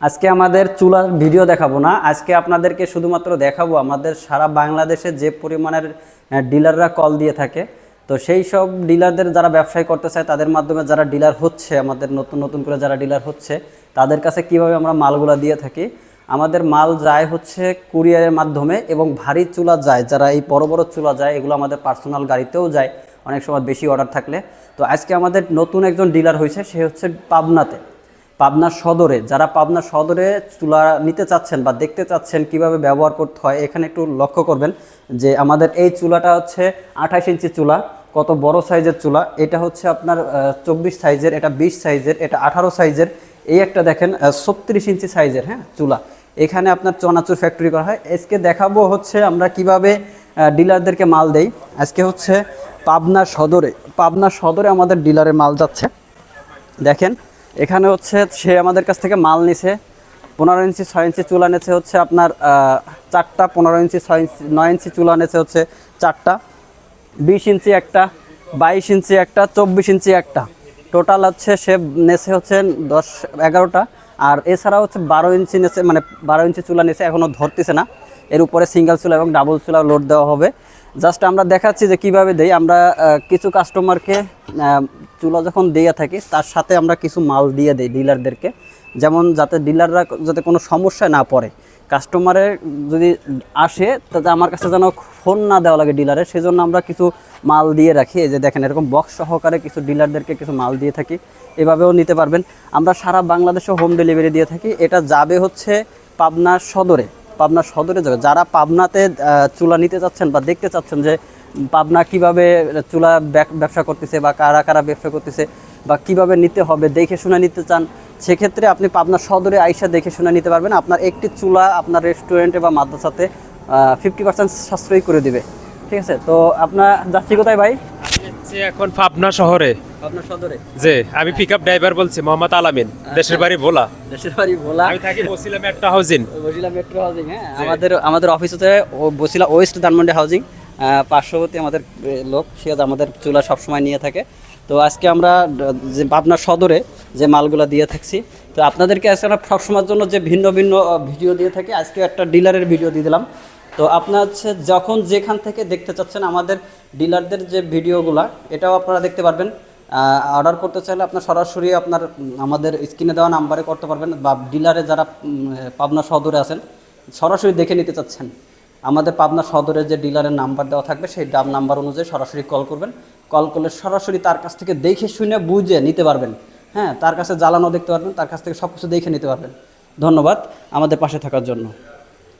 আজকে আমাদের চুলার ভিডিও দেখাবো না। আজকে আপনাদেরকে শুধুমাত্র দেখাবো আমাদের সারা বাংলাদেশে যে পরিমাণের ডিলাররা কল দিয়ে থাকে। তো সেই সব ডিলারদের যারা ব্যবসায় করতে চায়, তাদের মাধ্যমে যারা ডিলার হচ্ছে, আমাদের নতুন নতুন করে যারা ডিলার হচ্ছে, তাদের কাছে কীভাবে আমরা মালগুলা দিয়ে থাকি? আমাদের মাল যায় হচ্ছে কুরিয়ারের মাধ্যমে এবং ভারী চুলা যায়। যারা এই বড় বড় চুলা যায়, এগুলো আমাদের পার্সোনাল গাড়িতেও যায়। অনেক সময় বেশি অর্ডার থাকলে। তো আজকে আমাদের নতুন একজন ডিলার হয়েছে, সে হচ্ছে পাবনাতে। পাবনা সদরে, যারা পাবনা সদরে চুলা নিতে চাচ্ছেন বা দেখতে চাচ্ছেন কীভাবে ব্যবহার করতে হয়, এখানে একটু লক্ষ্য করবেন যে আমাদের এই চুলাটা হচ্ছে আঠাশ ইঞ্চি চুলা, কত বড় সাইজের চুলা, এটা হচ্ছে আপনার চব্বিশ সাইজের, এটা বিশ সাইজের, এটা আঠারো সাইজের, এই একটা দেখেন ছত্রিশ ইঞ্চি সাইজের হ্যাঁ চুলা। এখানে আপনার চনাচুর ফ্যাক্টরি করা হয়। আজকে দেখাবো হচ্ছে আমরা কীভাবে ডিলারদেরকে মাল দেই। আজকে হচ্ছে পাবনা সদরে পাবনা সদরে আমাদের ডিলারে মাল যাচ্ছে। দেখেন এখানে হচ্ছে সে আমাদের কাছ থেকে মাল নিছে, পনেরো ইঞ্চি, ছয় ইঞ্চি চুলা নিচ্ছে হচ্ছে আপনার চারটা, পনেরো ইঞ্চি, ছয় ইঞ্চি, নয় ইঞ্চি চুলা নিচ্ছে হচ্ছে চারটা, বিশ ইঞ্চি একটা, বাইশ ইঞ্চি একটা, চব্বিশ ইঞ্চি একটা। টোটাল হচ্ছে সে নেছে হচ্ছে দশ, এগারোটা, আর এছাড়া হচ্ছে বারো ইঞ্চি নেছে মানে বারো ইঞ্চি চুলা নিছে এখনও ধরতেছে না। এর উপরে সিঙ্গেল চুলা এবং ডাবল চুলা লোড দেওয়া হবে। জাস্ট আমরা দেখাচ্ছি যে কীভাবে দেই। আমরা কিছু কাস্টমারকে চুলা যখন দিয়ে থাকি, তার সাথে আমরা কিছু মাল দিয়ে দিই ডিলারদেরকে যেমন যাতে ডিলাররা যাতে কোনো সমস্যায় না পড়ে। কাস্টমারের যদি আসে, তাতে আমার কাছে যেন ফোন না দেওয়া লাগে ডিলারের সেজন্য আমরা কিছু মাল দিয়ে রাখি। এই যে দেখেন, এরকম বক্স সহকারে কিছু ডিলারদেরকে কিছু মাল দিয়ে থাকি। এভাবেও নিতে পারবেন। আমরা সারা বাংলাদেশে হোম ডেলিভারি দিয়ে থাকি। এটা যাবে হচ্ছে পাবনা সদরে। পাবনা সদরে যাবে। যারা পাবনাতে চুলা নিতে চাচ্ছেন বা দেখতে চাচ্ছেন যে পাবনা কীভাবে চুলা ব্যব- ব্যবসা করতেছে বা কারা কারা ব্যবসা করতেছে বা কীভাবে নিতে হবে, দেখে শুনে নিতে চান, সেক্ষেত্রে আপনি পাবনা সদরে আইসা দেখে শুনে নিতে পারবেন। আপনার একটি চুলা আপনার রেস্টুরেন্টে বা মাদ্রাসাতে ফিফটি পার্সেন্ট সাশ্রয়ী করে দিবে। ঠিক আছে? তো আপনার যাচ্ছি কোথায় ভাই? এখন পাবনা শহরে। আপনার সদরে? যে আমি পিক আপ ড্রাইভার বলছি মোহাম্মদ আলামিন দেশের বাড়ি ভোলা। দেশের বাড়ি ভোলা। আমি থাকি বসিলাম একটা হাউজিং বসিলা মেট্রো হাউজিং হ্যাঁ? আমাদের আমাদের অফিস হচ্ছে ও বসিলা ওয়েস্ট ধানমন্ডি হাউজিং পার্শ্ববর্তী আমাদের লোক সে আমাদের চুলা সবসময় নিয়ে থাকে। তো আজকে আমরা যে পাবনা সদরে যে মালগুলো দিয়ে থাকছি তো আপনাদেরকে আজকে আমরা সবসময়ের জন্য যে ভিন্ন ভিন্ন ভিডিও দিয়ে থাকি আজকে একটা ডিলারের ভিডিও দিয়ে দিলাম। তো আপনার হচ্ছে যখন যেখান থেকে দেখতে চাচ্ছেন আমাদের ডিলারদের যে ভিডিওগুলা এটাও আপনারা দেখতে পারবেন। অর্ডার করতে চাইলে আপনার সরাসরি আপনার আমাদের স্ক্রিনে দেওয়া নাম্বারে করতে পারবেন বা ডিলারে যারা পাবনা সদরে আছেন, সরাসরি দেখে নিতে চাচ্ছেন। আমাদের পাবনা সদরের যে ডিলারের নাম্বার দেওয়া থাকবে, সেই ডাব নাম্বার অনুযায়ী সরাসরি কল করবেন। কল করলে সরাসরি তার কাছ থেকে দেখে শুনে বুঝে নিতে পারবেন। হ্যাঁ তার কাছে জ্বালানো দেখতে পারবেন, তার কাছ থেকে সব কিছু দেখে নিতে পারবেন। ধন্যবাদ আমাদের পাশে থাকার জন্য।